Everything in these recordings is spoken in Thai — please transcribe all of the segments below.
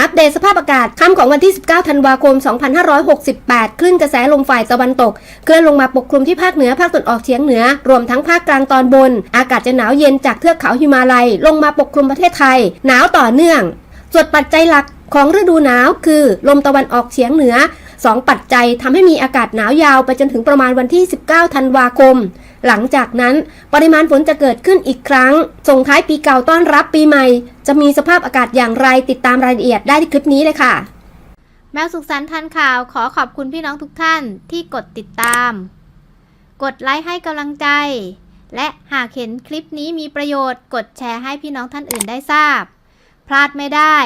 อัปเดตสภาพอากาศค่ำของวันที่ 19 ธันวาคม 2568 คลื่นกระแสลมฝ่ายตะวันตก เคลื่อนลงมาปกคลุมที่ภาคเหนือ ภาคตะวันออกเฉียงเหนือ รวมทั้งภาคกลางตอนบน อากาศจะหนาวเย็นจากเทือกเขาหิมาลัย ลงมาปกคลุมประเทศไทย หนาวต่อเนื่องส่วนปัจจัยหลักของฤดูหนาวคือ ลมตะวันออกเฉียงเหนือ 2 ปัจจัยทำให้มีอากาศหนาวยาวไปจนถึงประมาณวันที่ 19 ธันวาคม หลังจากนั้นปริมาณฝนจะเกิดขึ้นอีกครั้ง ส่งท้ายปีเก่าต้อนรับปีใหม่ จะมีสภาพอากาศอย่างไรติดตามรายละเอียดได้ที่คลิปนี้เลยค่ะ แมวสุขสันต์ทันข่าวขอขอบคุณพี่น้องทุกท่านที่กดติดตาม กดไลค์ให้กำลังใจ และหากเห็นคลิปนี้มีประโยชน์ กดแชร์ให้พี่น้องท่านอื่นได้ทราบ พลาดไม่ได้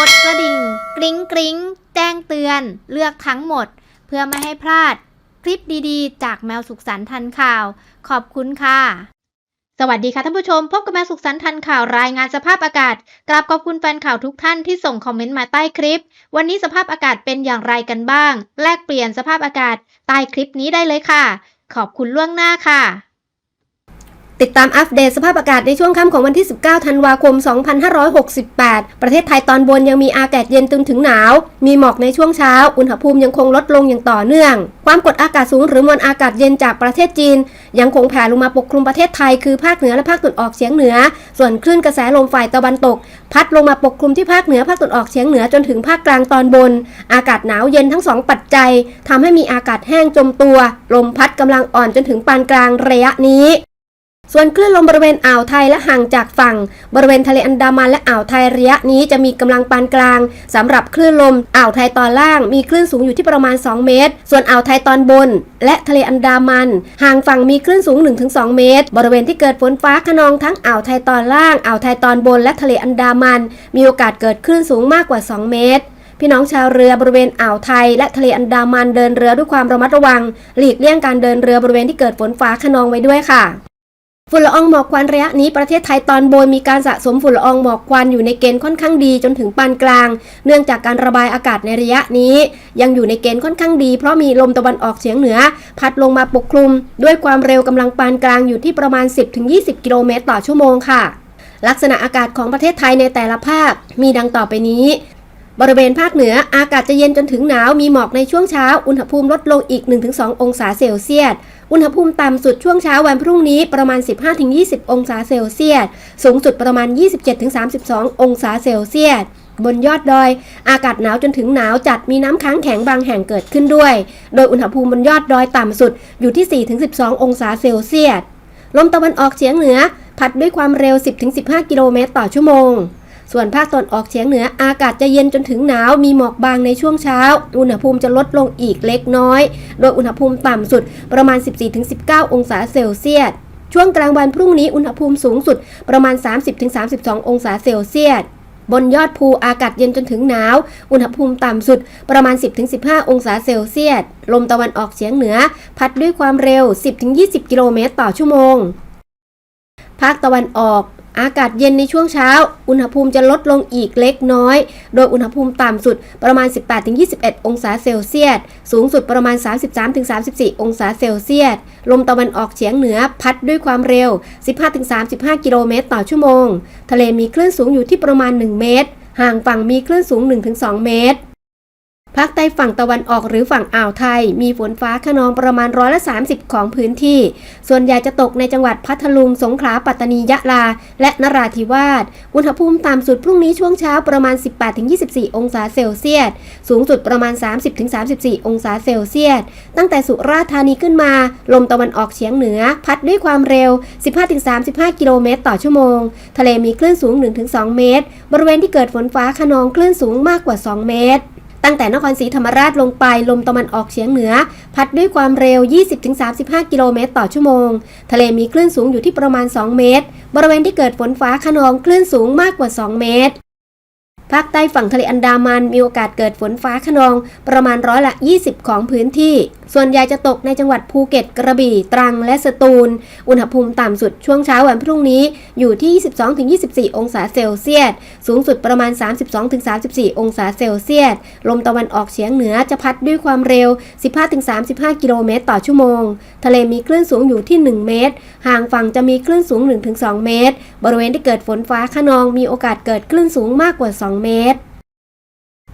กดกระดิ่ง กริ๊งกริ๊งแจ้งเตือน เลือกทั้งหมด เพื่อไม่ให้พลาด คลิปดีๆ จากแมวสุขสันต์ทันข่าว ขอบคุณค่ะ สวัสดีค่ะท่านผู้ชม พบกับแมวสุขสันต์ทันข่าวรายงานสภาพอากาศ กราบขอบคุณแฟนข่าวทุกท่านที่ส่งคอมเมนต์มาใต้คลิป วันนี้สภาพอากาศเป็นอย่างไรกันบ้าง แลกเปลี่ยนสภาพอากาศใต้คลิปนี้ได้เลยค่ะ ขอบคุณล่วงหน้าค่ะ ติดตามอัปเดตสภาพอากาศในช่วงค่ำของวันที่ 19 ธันวาคม 2568 ประเทศไทยตอนบนยังมีอากาศเย็นจนถึงหนาว มีหมอกในช่วงเช้า อุณหภูมิยังคงลดลงอย่างต่อเนื่อง ความกดอากาศสูงหรือมวลอากาศเย็นจากประเทศจีน ยังคงแผ่ลงมาปกคลุมประเทศไทยคือภาคเหนือและภาคตะวันออกเฉียงเหนือ ส่วนคลื่นกระแสลมฝ่ายตะวันตก พัดลงมาปกคลุมที่ภาคเหนือภาคตะวันออกเฉียงเหนือจนถึงภาคกลางตอนบน อากาศหนาวเย็นทั้งสองปัจจัยทำให้มีอากาศแห้งจมตัว ลมพัดกำลังอ่อนจนถึงปานกลางระยะนี้ ส่วนคลื่นลมบริเวณอ่าวไทยและห่างจากฝั่ง บริเวณทะเลอันดามันและอ่าวไทยระยะนี้จะมีกำลังปานกลางสำหรับคลื่นลมอ่าวไทยตอนล่าง มีคลื่นสูงอยู่ที่ประมาณ 2 เมตร ส่วนอ่าวไทยตอนบน และทะเลอันดามัน ห่างฝั่งมีคลื่นสูง 1-2 เมตร บริเวณที่เกิดฝนฟ้าขนองทั้งอ่าวไทยตอนล่างอ่าวไทยตอนบน และทะเลอันดามัน มีโอกาสเกิดคลื่นสูงมากกว่า 2 เมตรพี่น้องชาวเรือบริเวณอ่าวไทย และทะเลอันดามันเดินเรือด้วยความระมัดระวัง หลีกเลี่ยงการเดินเรือบริเวณที่เกิดฝนฟ้าขนองไว้ด้วยค่ะ ฝุ่นละอองหมอกควันระยะนี้ประเทศไทยตอนบนมีการสะสมฝุ่นละอองหมอกควันอยู่ในเกณฑ์ค่อนข้างดีจนถึงปานกลาง เนื่องจากการระบายอากาศในระยะนี้ ยังอยู่ในเกณฑ์ค่อนข้างดี เพราะมีลมตะวันออกเฉียงเหนือ พัดลงมาปกคลุม ด้วยความเร็วกำลังปานกลางอยู่ที่ประมาณ 10-20 กิโลเมตรต่อชั่วโมงค่ะ ลักษณะอากาศของประเทศไทยในแต่ละภาคมีดังต่อไปนี้บริเวณภาคเหนืออากาศจะเย็นจนถึงหนาวมีหมอกในช่วงเช้า อุณหภูมิลดลงอีก 1-2 องศาเซลเซียส อุณหภูมิต่ำสุดช่วงเช้าวันพรุ่งนี้ประมาณ 15-20 องศาเซลเซียส สูงสุดประมาณ 27-32 องศาเซลเซียส บนยอดดอย อากาศหนาวจนถึงหนาวจัดมีน้ำค้างแข็งบางแห่งเกิดขึ้นด้วย โดยอุณหภูมิบนยอดดอยต่ำสุดอยู่ที่ 4-12 องศาเซลเซียส ลมตะวันออกเฉียงเหนือ พัดด้วยความเร็ว 10-15 กิโลเมตรต่อชั่วโมง ส่วนภาคตะวันออกเฉียงเหนืออากาศจะเย็นจนถึงหนาวมีหมอกบางในช่วงเช้า อุณหภูมิจะลดลงอีกเล็กน้อย โดยอุณหภูมิต่ำสุดประมาณ 14-19 องศาเซลเซียสช่วงกลางวันพรุ่งนี้อุณหภูมิสูงสุดประมาณ 30-32 องศาเซลเซียสบนยอดภูอากาศเย็นจนถึงหนาว อุณหภูมิต่ำสุดประมาณ 10-15 องศาเซลเซียส ลมตะวันออกเฉียงเหนือ พัดด้วยความเร็ว 10-20 กิโลเมตรต่อชั่วโมง ภาคตะวันออก อากาศเย็นในช่วงเช้า อุณหภูมิจะลดลงอีกเล็กน้อย โดยอุณหภูมิต่ำสุดประมาณ 18-21 องศาเซลเซียส สูงสุดประมาณ 33-34 องศาเซลเซียส ลมตะวันออกเฉียงเหนือพัดด้วยความเร็ว 15-35 กิโลเมตรต่อชั่วโมง ทะเลมีคลื่นสูงอยู่ที่ประมาณ 1 เมตร ห่างฝั่งมีคลื่นสูง 1-2 เมตร ภาคใต้ฝั่งตะวันออกหรือฝั่งอ่าวไทย มีฝนฟ้าขนองประมาณร้อยละ 30 ของพื้นที่ ส่วนใหญ่จะตกในจังหวัดพัทลุง สงขลา ปัตตานี ยะลา และนราธิวาส อุณหภูมิต่ำสุดพรุ่งนี้ช่วงเช้าประมาณ 18-24 องศาเซลเซียส สูงสุดประมาณ 30-34 องศาเซลเซียส ตั้งแต่สุราษฎร์ธานีขึ้นมา ลมตะวันออกเฉียงเหนือ พัดด้วยความเร็ว 15-35 กิโลเมตรต่อชั่วโมง ทะเลมีคลื่นสูง 1-2 เมตร บริเวณที่เกิดฝนฟ้าขนองคลื่นสูงมากกว่า 2 เมตร ตั้งแต่นครศรีธรรมราชลงไปลมตะวันออกเฉียงเหนือ พัดด้วยความเร็ว 20-35 กิโลเมตรต่อชั่วโมง ทะเลมีคลื่นสูงอยู่ที่ประมาณ 2 เมตร บริเวณที่เกิดฝนฟ้าขนองคลื่นสูงมากกว่า 2 เมตร ภาคใต้ฝั่งทะเลอันดามันมีโอกาสเกิดฝนฟ้าขนอง ประมาณร้อยละ 20 ของพื้นที่ ส่วนใหญ่จะตกในจังหวัดภูเก็ต กระบี่ ตรัง และสตูล อุณหภูมิต่ำสุดช่วงเช้าวันพรุ่งนี้อยู่ที่ 22-24 องศาเซลเซียส สูงสุดประมาณ 32-34 องศาเซลเซียส ลมตะวันออกเฉียงเหนือจะพัดด้วยความเร็ว 15-35 กิโลเมตรต่อชั่วโมง ทะเลมีคลื่นสูงอยู่ที่ 1 เมตร ห่างฝั่งจะมีคลื่นสูง 1-2 เมตร บริเวณที่เกิดฝนฟ้าขนองมีโอกาสเกิดคลื่นสูงมากกว่า 2เมตร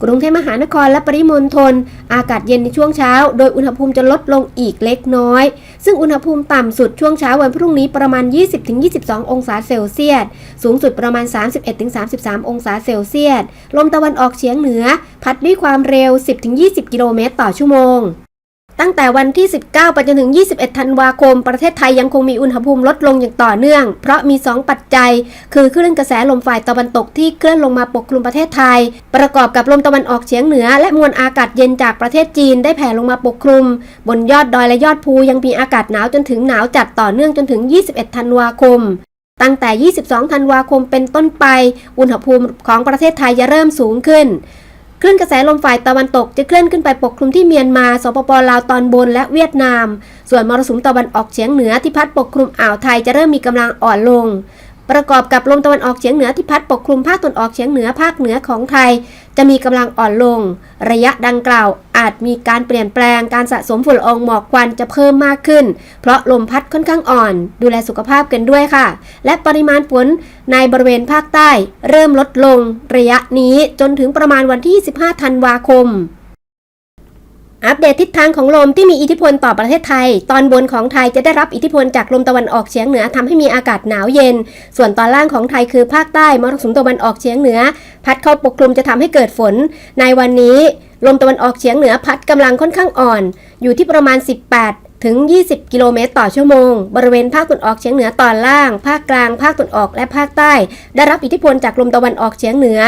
กรุงเทพมหานครและปริมณฑลอากาศเย็นในช่วงเช้า โดยอุณหภูมิจะลดลงอีกเล็กน้อย ซึ่งอุณหภูมิต่ำสุดช่วงเช้าวันพรุ่งนี้ประมาณ 20-22 องศาเซลเซียส สูงสุดประมาณ 31-33 องศาเซลเซียส ลมตะวันออกเฉียงเหนือ พัดด้วยความเร็ว 10-20 กิโลเมตรต่อชั่วโมง ตั้งแต่วันที่ 19 ไปจนถึง 21 ธันวาคม ประเทศไทยยังคงมีอุณหภูมิลดลงอย่างต่อเนื่อง เพราะมี 2 ปัจจัย คือคลื่นกระแสลมฝ่ายตะวันตกที่เคลื่อนลงมาปกคลุมประเทศไทย ประกอบกับลมตะวันออกเฉียงเหนือ และมวลอากาศเย็นจากประเทศจีนได้แผ่ลงมาปกคลุม บนยอดดอยและยอดภูยังมีอากาศหนาวจนถึงหนาวจัดต่อเนื่องจนถึง 21 ธันวาคมตั้งแต่ 22 ธันวาคมเป็นต้นไป อุณหภูมิของประเทศไทยจะเริ่มสูงขึ้น คลื่นกระแสลมฝ่ายตะวันตกจะเคลื่อนขึ้นไปปกคลุมที่เมียนมา สปปลาวตอนบนและเวียดนาม ส่วนมรสุมตะวันออกเฉียงเหนือที่พัดปกคลุมอ่าวไทยจะเริ่มมีกำลังอ่อนลง ประกอบกับลมตะวันออกเฉียงเหนือที่พัดปกคลุมภาคตะวันออกเฉียงเหนือภาคเหนือของไทย จะมีกำลังอ่อนลง ระยะดังกล่าวอาจมีการเปลี่ยนแปลงการสะสมฝุ่นละอองหมอกควันจะเพิ่มมากขึ้น เพราะลมพัดค่อนข้างอ่อน ดูแลสุขภาพกันด้วยค่ะ และปริมาณฝนในบริเวณภาคใต้ เริ่มลดลง ระยะนี้จนถึงประมาณวันที่25ธันวาคม อัปเดตทิศทางของลมที่มีอิทธิพลต่อประเทศไทย ตอนบนของไทยจะได้รับอิทธิพลจากลมตะวันออกเฉียงเหนือทำให้มีอากาศหนาวเย็น ส่วนตอนล่างของไทยคือภาคใต้มรสุมตะวันออกเฉียงเหนือ พัดเข้าปกคลุมจะทำให้เกิดฝน ในวันนี้ ลมตะวันออกเฉียงเหนือพัดกำลังค่อนข้างอ่อน อยู่ที่ประมาณ 18ถึง 20 กิโลเมตรต่อชั่วโมง บริเวณภาคตะวันออกเฉียงเหนือตอนล่าง ภาคกลาง ภาคตะวันออก และภาคใต้ ได้รับอิทธิพลจากลมตะวันออกเฉียงเหนือ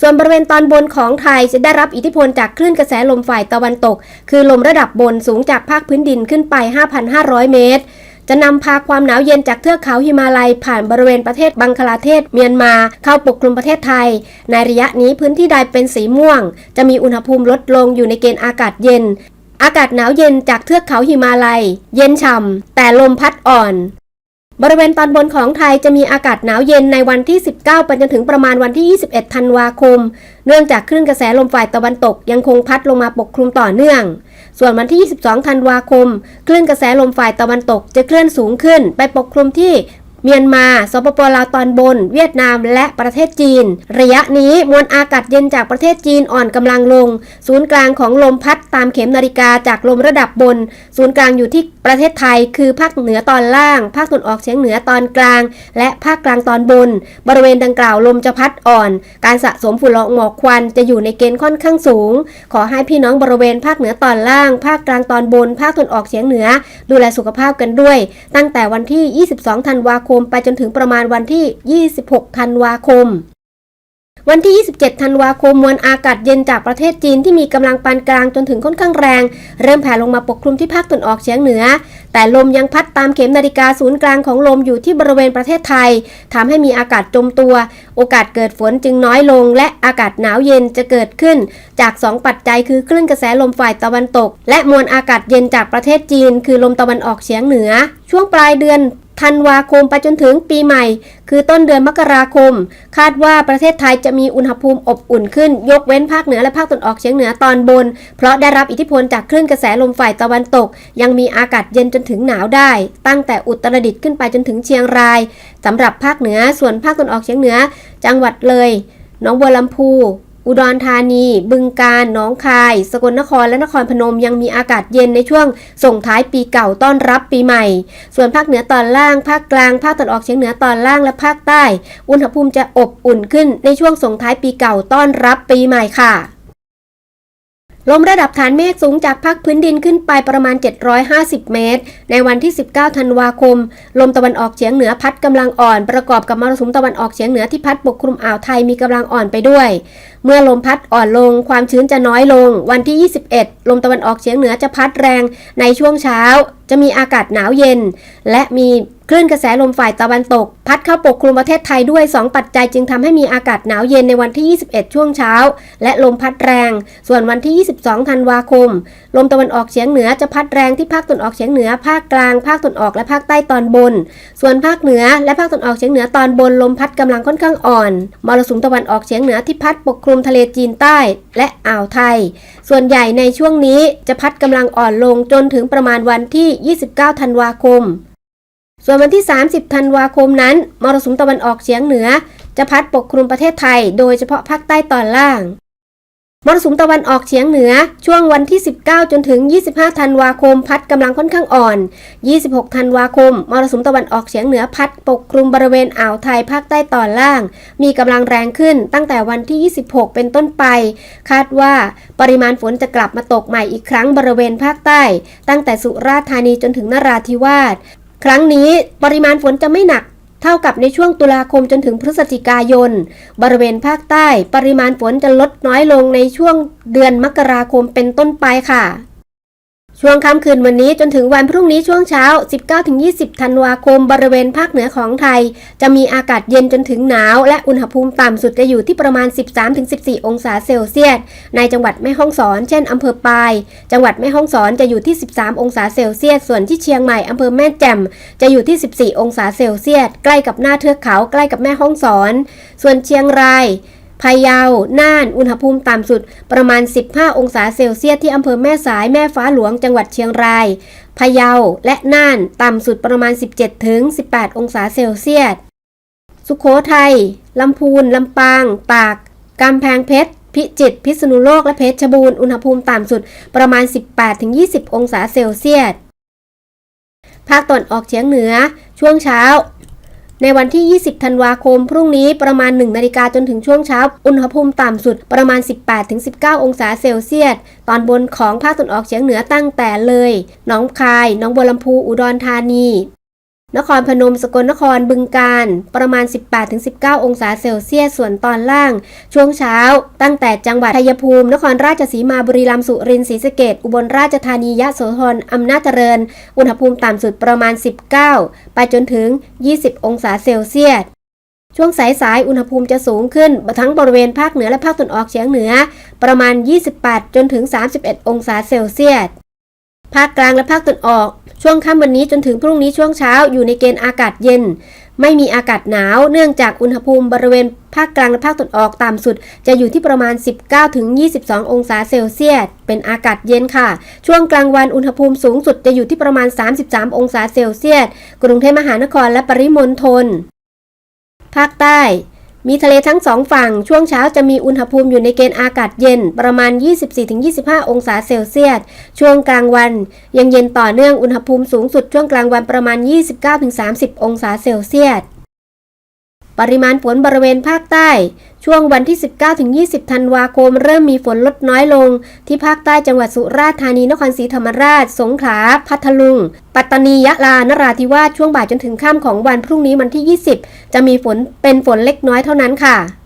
ส่วนบริเวณตอนบนของไทยจะได้รับอิทธิพลจากคลื่นกระแสลมฝ่ายตะวันตก คือลมระดับบนสูงจากภาคพื้นดินขึ้นไป 5,500 เมตร จะนำพาความหนาวเย็นจากเทือกเขาหิมาลัย ผ่านบริเวณประเทศบังคลาเทศ เมียนมา เข้าปกคลุมประเทศไทย ในระยะนี้พื้นที่ใดเป็นสีม่วง จะมีอุณหภูมิลดลงอยู่ในเกณฑ์อากาศเย็น อากาศหนาวเย็นจากเทือกเขาหิมาลัย เย็นฉ่ำแต่ลมพัดอ่อน บริเวณตอนบนของไทยจะมีอากาศหนาวเย็นในวันที่ 19 ไปจนถึงประมาณวันที่ 21 ธันวาคม เนื่องจากคลื่นกระแสลมฝ่ายตะวันตกยังคงพัดลงมาปกคลุมต่อเนื่อง ส่วนวันที่ 22 ธันวาคม คลื่นกระแสลมฝ่ายตะวันตกจะเคลื่อนสูงขึ้นไปปกคลุมที่ เมียนมา สปปลาวตอนบน เวียดนาม และประเทศจีน ระยะนี้มวลอากาศเย็นจากประเทศจีนอ่อนกำลังลง ศูนย์กลางของลมพัดตามเข็มนาฬิกาจากลมระดับบน ศูนย์กลางอยู่ที่ประเทศไทย คือภาคเหนือตอนล่าง ภาคตะวันออกเฉียงเหนือตอนกลาง และภาคกลางตอนบน บริเวณดังกล่าวลมจะพัดอ่อน การสะสมฝุ่นละอองหมอกควันจะอยู่ในเกณฑ์ค่อนข้างสูง ขอให้พี่น้องบริเวณภาคเหนือตอนล่าง ภาคกลางตอนบน ภาคตะวันออกเฉียงเหนือ ดูแลสุขภาพกันด้วย ตั้งแต่วันที่ 22 ธันวาคมไปจนถึงประมาณวันที่ 26 ธันวาคม วันที่ 27 ธันวาคมมวลอากาศเย็นจากประเทศจีนที่มีกำลังปานกลางจนถึงค่อนข้างแรง เริ่มแผ่ลงมาปกคลุมที่ภาคตะวันออกเฉียงเหนือ แต่ลมยังพัดตามเข็มนาฬิกาศูนย์กลางของลมอยู่ที่บริเวณประเทศไทยทำให้มีอากาศจมตัว โอกาสเกิดฝนจึงน้อยลง และอากาศหนาวเย็นจะเกิดขึ้น จาก 2 ปัจจัยคือคลื่นกระแสลมฝ่ายตะวันตก และมวลอากาศเย็นจากประเทศจีน คือลมตะวันออกเฉียงเหนือช่วงปลายเดือน ธันวาคมไปจนถึงปีใหม่ คือต้นเดือนมกราคม คาดว่าประเทศไทยจะมีอุณหภูมิอบอุ่นขึ้น ยกเว้นภาคเหนือและภาคตะวันออกเฉียงเหนือตอนบน เพราะได้รับอิทธิพลจากคลื่นกระแสลมฝ่ายตะวันตก ยังมีอากาศเย็นจนถึงหนาวได้ ตั้งแต่อุตรดิตถ์ขึ้นไปจนถึงเชียงรายสำหรับภาคเหนือส่วนภาคตะวันออกเฉียงเหนือ จังหวัดเลยหนองบัวลำพู อุดรธานี บึงกาฬหนองคาย สกลนครและนครพนมยังมีอากาศเย็นในช่วงส่งท้ายปีเก่าต้อนรับปีใหม่ ส่วนภาคเหนือตอนล่าง ภาคกลาง ภาคตะวันออกเฉียงเหนือตอนล่างและภาคใต้ อุณหภูมิจะอบอุ่นขึ้นในช่วงส่งท้ายปีเก่าต้อนรับปีใหม่ค่ะ ลมระดับฐานเมฆสูงจากภาคพื้นดินขึ้นไปประมาณ 750 เมตร ในวันที่ 19 ธันวาคม ลมตะวันออกเฉียงเหนือพัดกำลังอ่อนประกอบกับมรสุมตะวันออกเฉียงเหนือที่พัดปกคลุมอ่าวไทยมีกำลังอ่อนไปด้วย เมื่อลมพัดอ่อนลง ความชื้นจะน้อยลง วันที่ 21 ลมตะวันออกเฉียงเหนือจะพัดแรงในช่วงเช้า จะมีอากาศหนาวเย็น และมีคลื่นกระแสลมฝ่ายตะวันตก พัดเข้าปกคลุมประเทศไทยด้วย 2 ปัจจัยจึงทำให้มีอากาศหนาวเย็นในวันที่ 21 ช่วงเช้า และลมพัดแรง ส่วนวันที่ 22 ธันวาคม ลมตะวันออกเฉียงเหนือจะพัดแรงที่ภาคตะวันออกเฉียงเหนือ ภาคกลาง ภาคตะวันออกและภาคใต้ตอนบน ส่วนภาคเหนือและภาคตะวันออกเฉียงเหนือตอนบนลมพัดกำลังค่อนข้างอ่อน มรสุมตะวันออกเฉียงเหนือที่พัดปกคลุมทะเลจีนใต้ และอ่าวไทย ส่วนใหญ่ในช่วงนี้จะพัดกำลังอ่อนลงจนถึงประมาณวันที่ 29 ธันวาคม ส่วนวันที่ 30 ธันวาคมนั้น มรสุมตะวันออกเฉียงเหนือ จะพัดปกคลุมประเทศไทย โดยเฉพาะภาคใต้ตอนล่าง มรสุมตะวันออกเฉียงเหนือ ช่วงวันที่ 19 จนถึง 25 ธันวาคม พัดกำลังค่อนข้างอ่อน 26 ธันวาคม มรสุมตะวันออกเฉียงเหนือพัดปกคลุมบริเวณอ่าวไทยภาคใต้ตอนล่าง มีกำลังแรงขึ้นตั้งแต่วันที่ 26 เป็นต้นไป คาดว่าปริมาณฝนจะกลับมาตกใหม่อีกครั้งบริเวณภาคใต้ ตั้งแต่สุราษฎร์ธานีจนถึงนราธิวาส ครั้งนี้ปริมาณฝนจะไม่หนักเท่ากับในช่วงตุลาคมจนถึงพฤศจิกายน บริเวณภาคใต้ ปริมาณฝนจะลดน้อยลงในช่วงเดือนมกราคมเป็นต้นไปค่ะ ช่วงค่ำคืนวันนี้จนถึงวันพรุ่งนี้ช่วงเช้า 19-20 ธันวาคมบริเวณภาคเหนือของไทย จะมีอากาศเย็นจนถึงหนาว และอุณหภูมิต่ำสุดจะอยู่ที่ประมาณ 13-14 องศาเซลเซียส ในจังหวัดแม่ฮ่องสอน เช่นอำเภอปาย จังหวัดแม่ฮ่องสอนจะอยู่ที่ 13 องศาเซลเซียส ส่วนที่เชียงใหม่อำเภอแม่แจ่มจะอยู่ที่ 14 องศาเซลเซียส ใกล้กับหน้าเทือกเขาใกล้กับแม่ฮ่องสอน ส่วนเชียงราย พะเยา น่าน อุณหภูมิต่ำสุดประมาณ 15 องศาเซลเซียสที่อำเภอแม่สายแม่ฟ้าหลวงจังหวัดเชียงราย พะเยาและน่าน ต่ำสุดประมาณ 17 ถึง 18 องศาเซลเซียส สุขโขทัย ลำพูน ลำปาง ตาก กำแพงเพชร พิจิตร พิษณุโลก และเพชรบูรณ์ อุณหภูมิต่ำสุดประมาณ 18 ถึง 20 องศาเซลเซียส ภาคตะวันออกเฉียงเหนือ ช่วงเช้า ในวันที่ 20 ธันวาคม พรุ่งนี้ประมาณ 1 นาฬิกาจนถึงช่วงเช้า อุณหภูมิต่ำสุดประมาณ 18-19 องศาเซลเซียส ตอนบนของภาคตะวันออกเฉียงเหนือตั้งแต่เลย หนองคาย หนองบัวลำพู อุดรธานี นครพนมสกลนครบึงกาฬประมาณ 18-19 องศาเซลเซียส ส่วนตอนล่าง ช่วงเช้า ตั้งแต่จังหวัดชัยภูมิ นครราชสีมาบุรีรัมย์สุรินทร์ศรีสะเกษอุบลราชธานียะโสธรอำนาจเจริญ อุณหภูมิต่ำสุดประมาณ 19 ไปจนถึง 20 องศาเซลเซียสช่วงสายๆอุณหภูมิจะสูงขึ้น ทั้งบริเวณภาคเหนือและภาคตะวันออกเฉียงเหนือ ประมาณ 28 จนถึง 31 องศาเซลเซียส ภาคกลางและภาคตะวันออก ช่วงค่ำวันนี้จนถึงพรุ่งนี้ช่วงเช้าอยู่ในเกณฑ์อากาศเย็น ไม่มีอากาศหนาว เนื่องจากอุณหภูมิบริเวณภาคกลางและภาคตะวันออกต่ำสุด จะอยู่ที่ประมาณ 19-22 องศาเซลเซียส เป็นอากาศเย็นค่ะ ช่วงกลางวันอุณหภูมิสูงสุดจะอยู่ที่ประมาณ 33 องศาเซลเซียส กรุงเทพมหานครและปริมณฑล ภาคใต้ มีทะเลทั้งสองฝั่ง ช่วงเช้าจะมีอุณหภูมิอยู่ในเกณฑ์อากาศเย็น ประมาณ 24-25 องศาเซลเซียส ช่วงกลางวัน ยังเย็นต่อเนื่องอุณหภูมิสูงสุดช่วงกลางวันประมาณ 29-30 องศาเซลเซียส ปริมาณฝนบริเวณภาคใต้ ช่วงวันที่ 19-20 ธันวาคม เริ่มมีฝนลดน้อยลง ที่ภาคใต้จังหวัดสุราษฎร์ธานี นครศรีธรรมราช สงขลา พัทลุง ปัตตานี ยะลา นราธิวาส ช่วงบ่ายจนถึงค่ำของวันพรุ่งนี้วันที่ 20 จะมีฝนเป็นฝนเล็กน้อยเท่านั้นค่ะ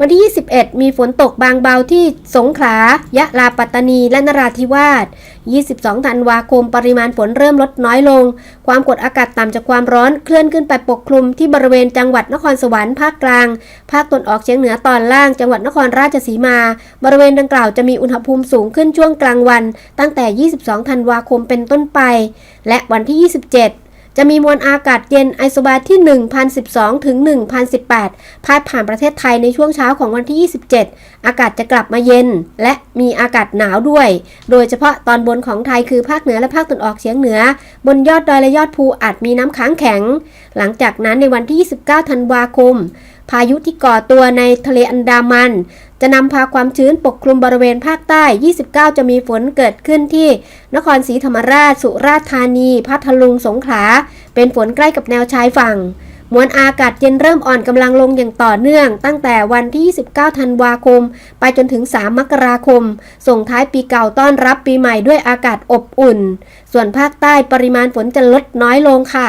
วันที่ 21 มีฝนตกบางเบาที่สงขลา ยะลาปัตตานี และนราธิวาส 22 ธันวาคม ปริมาณฝนเริ่มลดน้อยลง ความกดอากาศต่ำจากความร้อนเคลื่อนขึ้นไปปกคลุมที่บริเวณจังหวัดนครสวรรค์ภาคกลาง ภาคตะวันออกเฉียงเหนือตอนล่าง จังหวัดนครราชสีมา บริเวณดังกล่าวจะมีอุณหภูมิสูงขึ้นช่วงกลางวัน ตั้งแต่ 22 ธันวาคมเป็นต้นไป และวันที่ 27 จะมีมวลอากาศเย็นไอโซบาที่ 1012 ถึง 1018 พาดผ่านประเทศไทยในช่วงเช้าของวันที่ 27 อากาศจะกลับมาเย็น และมีอากาศหนาวด้วย โดยเฉพาะตอนบนของไทยคือภาคเหนือและภาคตะวันออกเฉียงเหนือ บนยอดดอยและยอดภูอาจมีน้ำค้างแข็ง หลังจากนั้นในวันที่ 29 ธันวาคม พายุที่ก่อตัวในทะเลอันดามัน จะนำพาความชื้นปกคลุมบริเวณภาคใต้ 29 จะมีฝนเกิดขึ้นที่ นครศรีธรรมราช สุราษฎร์ธานี พัทลุง สงขลา เป็นฝนใกล้กับแนวชายฝั่ง มวลอากาศเย็นเริ่มอ่อนกำลังลงอย่างต่อเนื่อง ตั้งแต่วันที่ 29 ธันวาคม ไปจนถึง 3 มกราคม ส่งท้ายปีเก่าต้อนรับปีใหม่ด้วยอากาศอบอุ่น ส่วนภาคใต้ปริมาณฝนจะลดน้อยลงค่ะ